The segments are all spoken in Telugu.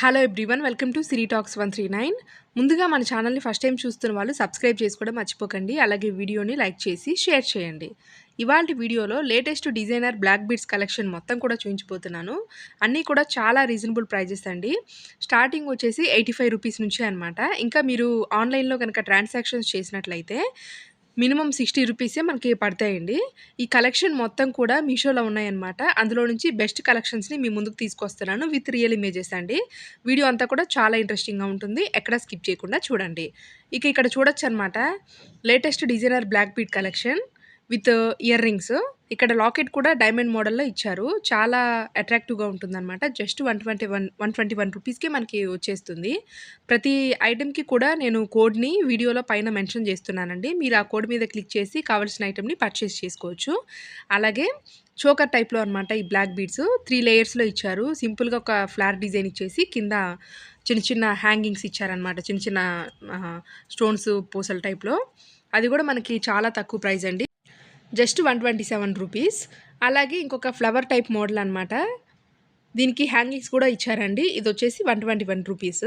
Hello everyone welcome to Siri talks one three nine ముందుగా మన ఛానల్ని ఫస్ట్ టైం చూస్తున్న వాళ్ళు సబ్స్క్రైబ్ చేసుకోవడం మర్చిపోకండి అలాగే వీడియోని లైక్ చేసి షేర్ చేయండి. ఇవాళ వీడియోలో latest designer black beads collection మొత్తం కూడా చూపించిపోతున్నాను అన్నీ కూడా చాలా రీజనబుల్ ప్రైజెస్ అండి. స్టార్టింగ్ వచ్చేసి ఎయిటీ ఫైవ్ రూపీస్ నుంచే అనమాట ఇంకా మీరు ఆన్లైన్లో కనుక ట్రాన్సాక్షన్స్ చేసినట్లయితే మినిమం సిక్స్టీ రూపీసే మనకి పడతాయండి. ఈ కలెక్షన్ మొత్తం కూడా మీషోలో ఉన్నాయన్నమాట. అందులో నుంచి బెస్ట్ కలెక్షన్స్ని మీ ముందుకు తీసుకొస్తున్నాను విత్ రియల్ ఇమేజెస్ అండి. వీడియో అంతా కూడా చాలా ఇంట్రెస్టింగ్గా ఉంటుంది. ఎక్కడ స్కిప్ చేయకుండా చూడండి. ఇక ఇక్కడ చూడొచ్చు అనమాట latest designer black bead collection. With earrings ఇక్కడ లాకెట్ కూడా డైమండ్ మోడల్లో ఇచ్చారు. చాలా అట్రాక్టివ్గా ఉంటుందన్నమాట. Just one twenty one one twenty one రూపీస్కి మనకి వచ్చేస్తుంది. ప్రతి ఐటెంకి కూడా నేను కోడ్ని వీడియోలో పైన మెన్షన్ చేస్తున్నానండి. మీరు ఆ కోడ్ మీద క్లిక్ చేసి కావాల్సిన ఐటెంని పర్చేస్ చేసుకోవచ్చు. అలాగే చోకర్ టైప్లో అనమాట ఈ బ్లాక్ బీడ్స్. త్రీ లేయర్స్లో ఇచ్చారు. సింపుల్గా ఒక ఫ్లార్ డిజైన్ ఇచ్చేసి కింద చిన్న చిన్న హ్యాంగింగ్స్ ఇచ్చారనమాట చిన్న చిన్న స్టోన్స్ పూసల టైప్లో. అది కూడా మనకి చాలా తక్కువ ప్రైస్ అండి. Just one twenty seven rupees. అలాగే ఇంకొక ఫ్లవర్ టైప్ మోడల్ అనమాట దీనికి హ్యాంగింగ్స్ కూడా ఇచ్చారండి. ఇది వచ్చేసి వన్ ట్వంటీ వన్ రూపీస్.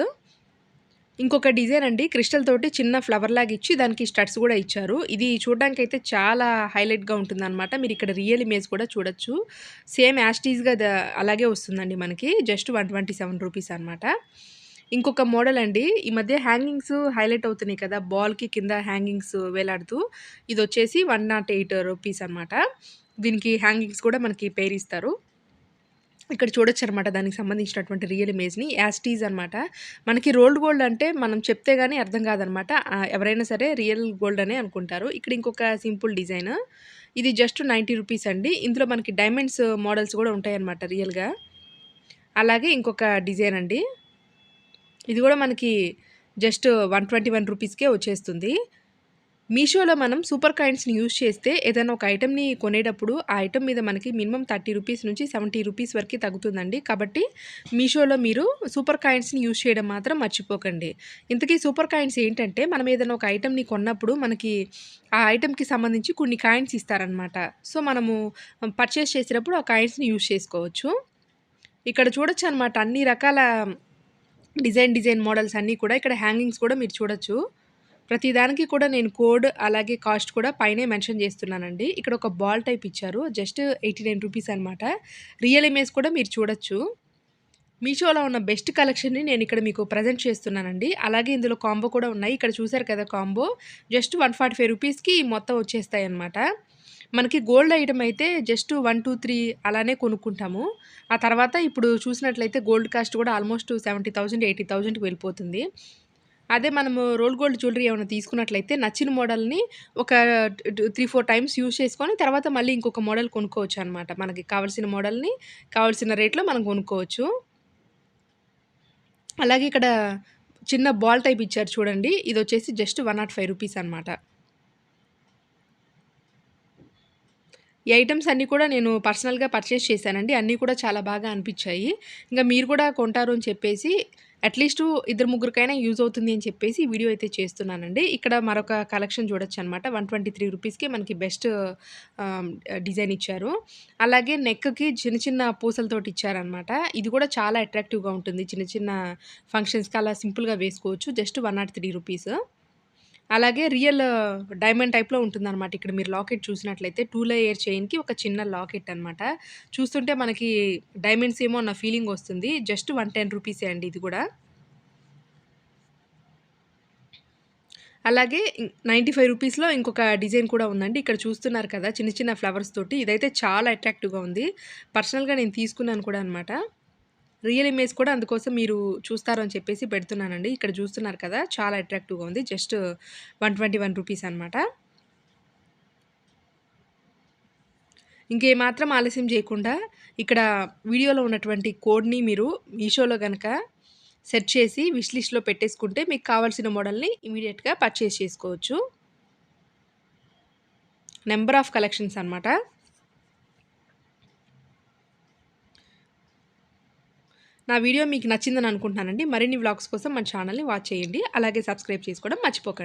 ఇంకొక డిజైన్ అండి. క్రిస్టల్ తోటి చిన్న ఫ్లవర్ లాగా ఇచ్చి దానికి స్టడ్స్ కూడా ఇచ్చారు. ఇది చూడడానికి అయితే చాలా హైలైట్గా ఉంటుందన్నమాట. మీరు ఇక్కడ రియల్ ఇమేజ్ కూడా చూడొచ్చు. సేమ్ యాస్టీజ్గా అలాగే వస్తుందండి మనకి. Just one twenty seven rupees అనమాట ఇంకొక మోడల్ అండి. ఈ మధ్య హ్యాంగింగ్స్ హైలైట్ అవుతున్నాయి కదా బాల్కి కింద హ్యాంగింగ్స్ వేలాడుతూ. ఇది వచ్చేసి వన్ నాట్ ఎయిట్ రూపీస్ అనమాట దీనికి హ్యాంగింగ్స్ కూడా మనకి పేరు ఇస్తారు. ఇక్కడ చూడొచ్చు అనమాట దానికి సంబంధించినటువంటి రియల్ ఇమేజ్ని. యాస్టీజ్ అనమాట మనకి రోల్డ్ గోల్డ్ అంటే మనం చెప్తే కానీ అర్థం కాదనమాట ఎవరైనా సరే రియల్ గోల్డ్ అనే అనుకుంటారు. ఇక్కడ ఇంకొక సింపుల్ డిజైన్. ఇది జస్ట్ నైంటీ రూపీస్ అండి. ఇందులో మనకి డైమండ్స్ మోడల్స్ కూడా ఉంటాయన్నమాట రియల్గా. అలాగే ఇంకొక డిజైన్ అండి. ఇది కూడా మనకి జస్ట్ వన్ ట్వంటీ వన్ రూపీస్కే వచ్చేస్తుంది. మీషోలో మనం సూపర్ కాయిన్స్ని యూజ్ చేస్తే ఏదైనా ఒక ఐటెంని కొనేటప్పుడు ఆ ఐటెం మీద మనకి మినిమం థర్టీ రూపీస్ నుంచి సెవెంటీ రూపీస్ వరకు తగ్గుతుందండి. కాబట్టి మీషోలో మీరు సూపర్ కాయిన్స్ని యూజ్ చేయడం మాత్రం మర్చిపోకండి. ఇంతకీ సూపర్ కాయిన్స్ ఏంటంటే మనం ఏదైనా ఒక ఐటెంని కొన్నప్పుడు మనకి ఆ ఐటెంకి సంబంధించి కొన్ని కాయిన్స్ ఇస్తారనమాట సో మనము పర్చేస్ చేసేటప్పుడు ఆ కాయిన్స్ని యూజ్ చేసుకోవచ్చు. ఇక్కడ చూడొచ్చు అనమాట అన్ని రకాల డిజైన్ డిజైన్ మోడల్స్ అన్నీ కూడా ఇక్కడ హ్యాంగింగ్స్ కూడా మీరు చూడొచ్చు. ప్రతిదానికి కూడా నేను కోడ్ అలాగే కాస్ట్ కూడా పైనే మెన్షన్ చేస్తున్నానండి. ఇక్కడ ఒక బాల్ టైప్ ఇచ్చారు. జస్ట్ ఎయిటీ నైన్ రూపీస్ అనమాట రియల్ ఇమేజ్ కూడా మీరు చూడొచ్చు. మీషోలో ఉన్న బెస్ట్ కలెక్షన్ని నేను ఇక్కడ మీకు ప్రజెంట్ చేస్తున్నానండి. అలాగే ఇందులో కాంబో కూడా ఉన్నాయి. ఇక్కడ చూసారు కదా combo. Just one forty five రూపీస్కి మొత్తం వచ్చేస్తాయి అనమాట మనకి గోల్డ్ ఐటమ్ అయితే జస్ట్ వన్ టూ త్రీ అలానే కొనుక్కుంటాము. ఆ తర్వాత ఇప్పుడు చూసినట్లయితే గోల్డ్ కాస్ట్ కూడా ఆల్మోస్ట్ సెవెంటీ థౌజండ్ ఎయిటీ థౌజండ్కి వెళ్ళిపోతుంది. అదే మనము రోల్ గోల్డ్ జ్యువెలరీ ఏమైనా తీసుకున్నట్లయితే నచ్చిన మోడల్ని ఒక త్రీ ఫోర్ టైమ్స్ యూజ్ చేసుకొని తర్వాత మళ్ళీ ఇంకొక మోడల్ కొనుక్కోవచ్చు అనమాట మనకి కావాల్సిన మోడల్ని కావాల్సిన రేట్లో మనం కొనుక్కోవచ్చు. అలాగే ఇక్కడ చిన్న బాల్ టైప్ ఇచ్చారు చూడండి. ఇది వచ్చేసి just one not five rupees అనమాట ఈ ఐటమ్స్ అన్నీ కూడా నేను పర్సనల్గా పర్చేస్ చేశానండి. అన్నీ కూడా చాలా బాగా అనిపించాయి. ఇంకా మీరు కూడా కొంటారు అని చెప్పేసి అట్లీస్ట్ ఇద్దరు ముగ్గురికైనా యూజ్ అవుతుంది అని చెప్పేసి వీడియో అయితే చేస్తున్నానండి. ఇక్కడ మరొక కలెక్షన్ చూడొచ్చు అనమాట వన్ ట్వంటీ త్రీ రూపీస్కి మనకి బెస్ట్ డిజైన్ ఇచ్చారు. అలాగే నెక్కి చిన్న చిన్న పూసలతోటి ఇచ్చారనమాట. ఇది కూడా చాలా అట్రాక్టివ్గా ఉంటుంది. చిన్న చిన్న ఫంక్షన్స్కి అలా సింపుల్గా వేసుకోవచ్చు. Just one not three rupees. అలాగే రియల్ డైమండ్ టైప్లో ఉంటుందన్నమాట. ఇక్కడ మీరు లాకెట్ చూసినట్లయితే టూ లేయర్ చైన్కి ఒక చిన్న లాకెట్ అనమాట చూస్తుంటే మనకి డైమండ్స్ ఏమో అన్న ఫీలింగ్ వస్తుంది. జస్ట్ వన్ టెన్ రూపీసే అండి ఇది కూడా. అలాగే నైంటీ ఫైవ్ రూపీస్లో ఇంకొక డిజైన్ కూడా ఉందండి. ఇక్కడ చూస్తున్నారు కదా చిన్న చిన్న ఫ్లవర్స్ తోటి. ఇదైతే చాలా అట్రాక్టివ్గా ఉంది. పర్సనల్గా నేను తీసుకున్నాను కూడా అనమాట రియల్ ఇమేజ్ కూడా అందుకోసం మీరు చూస్తారు అని చెప్పేసి పెడుతున్నానండి. ఇక్కడ చూస్తున్నారు కదా చాలా అట్రాక్టివ్గా ఉంది. Just one twenty one rupees అనమాట ఇంకేమాత్రం ఆలస్యం చేయకుండా ఇక్కడ వీడియోలో ఉన్నటువంటి కోడ్ని మీరు మీషోలో కనుక సెట్ చేసి విష్ లిస్ట్లో పెట్టేసుకుంటే మీకు కావాల్సిన మోడల్ని ఇమీడియట్గా పర్చేస్ చేసుకోవచ్చు. నెంబర్ ఆఫ్ కలెక్షన్స్ అనమాట నా వీడియో మీకు నచ్చిందని అనుకుంటున్నానండి. మరిన్ని వ్లాగ్స్ కోసం మన ఛానల్ని వాచ్ చేయండి. అలాగే సబ్స్క్రైబ్ చేసుకోవడం మర్చిపోకండి.